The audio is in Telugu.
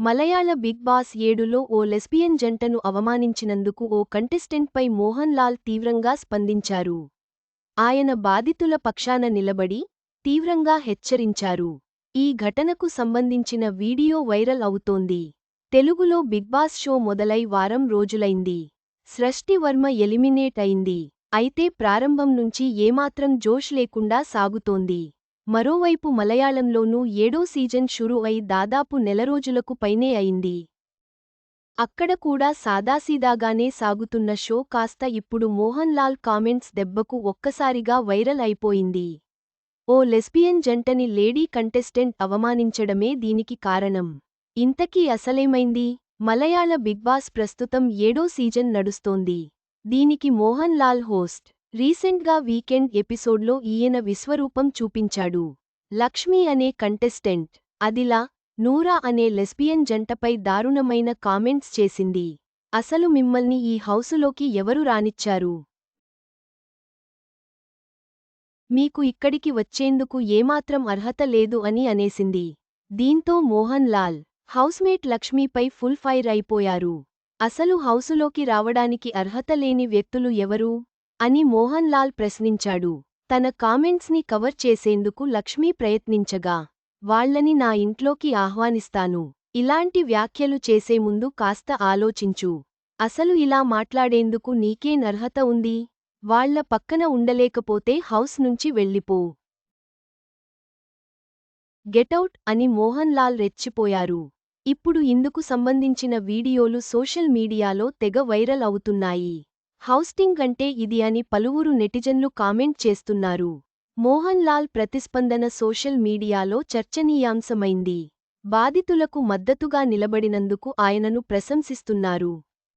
మలయాళ బిగ్ బాస్ ఏడులో ఓ లెస్బియన్ జంటను అవమానించినందుకు ఓ కంటెస్టెంట్పై మోహన్ లాల్ తీవ్రంగా స్పందించారు. ఆయన బాధితుల పక్షాన నిలబడి తీవ్రంగా హెచ్చరించారు. ఈ ఘటనకు సంబంధించిన వీడియో వైరల్ అవుతోంది. తెలుగులో బిగ్ బాస్ షో మొదలై వారం రోజులైంది. సృష్టి వర్మ ఎలిమినేట్ అయింది. అయితే ప్రారంభం నుంచి ఏమాత్రం జోష్ లేకుండా సాగుతోంది. మరోవైపు మలయాళంలోనూ ఏడో సీజన్ షురు అయి దాదాపు నెలరోజులకు పైనే అయింది. అక్కడ కూడా సాదాసీదాగానే సాగుతున్న షో కాస్త ఇప్పుడు మోహన్ లాల్ కామెంట్స్ దెబ్బకు ఒక్కసారిగా వైరల్ అయిపోయింది. ఓ లెస్బియన్ జంటని లేడీ కంటెస్టెంట్ అవమానించడమే దీనికి కారణం. ఇంతకీ అసలేమైంది? మలయాళ బిగ్ బాస్ ప్రస్తుతం ఏడో సీజన్ నడుస్తోంది. దీనికి మోహన్ లాల్ హోస్ట్ రీసెంట్గా వీకెండ్ ఎపిసోడ్లో ఈయన విశ్వరూపం చూపించాడు. లక్ష్మి అనే కంటెస్టెంట్. అదిలా నూరా అనే లెస్బియన్ జంటపై దారుణమైన కామెంట్స్ చేసింది. అసలు మిమ్మల్ని ఈ హౌసులోకి ఎవరు రానిచ్చారు? మీకు ఇక్కడికి వచ్చేందుకు ఏమాత్రం అర్హత లేదు అని అనేసింది. దీంతో మోహన్ లాల్ హౌస్మేట్ లక్ష్మీపై ఫుల్ ఫైర్ అయిపోయారు. అసలు హౌసులోకి రావడానికి అర్హత లేని వ్యక్తులు ఎవరు? అని మోహన్ లాల్ ప్రశ్నించాడు. తన కామెంట్స్ని కవర్ చేసేందుకు లక్ష్మీ ప్రయత్నించగా వాళ్ళని నా ఇంట్లోకి ఆహ్వానిస్తాను. ఇలాంటి వ్యాఖ్యలు చేసే ముందు కాస్త ఆలోచించు. అసలు ఇలా మాట్లాడేందుకు నీకే నర్హత ఉంది? వాళ్ళ పక్కన ఉండలేకపోతే హౌస్ నుంచి వెళ్ళిపో. గెటౌట్ అని మోహన్ లాల్ రెచ్చిపోయారు. ఇప్పుడు ఇందుకు సంబంధించిన వీడియోలు సోషల్ మీడియాలో తెగ వైరల్ అవుతున్నాయి. హౌస్టింగ్ అంటే ఇది అని పలువురు నెటిజన్లు కామెంట్ చేస్తున్నారు. మోహన్ లాల్ ప్రతిస్పందన సోషల్ మీడియాలో చర్చనీయాంశమైంది. బాధితులకు మద్దతుగా నిలబడినందుకు ఆయనను ప్రశంసిస్తున్నారు.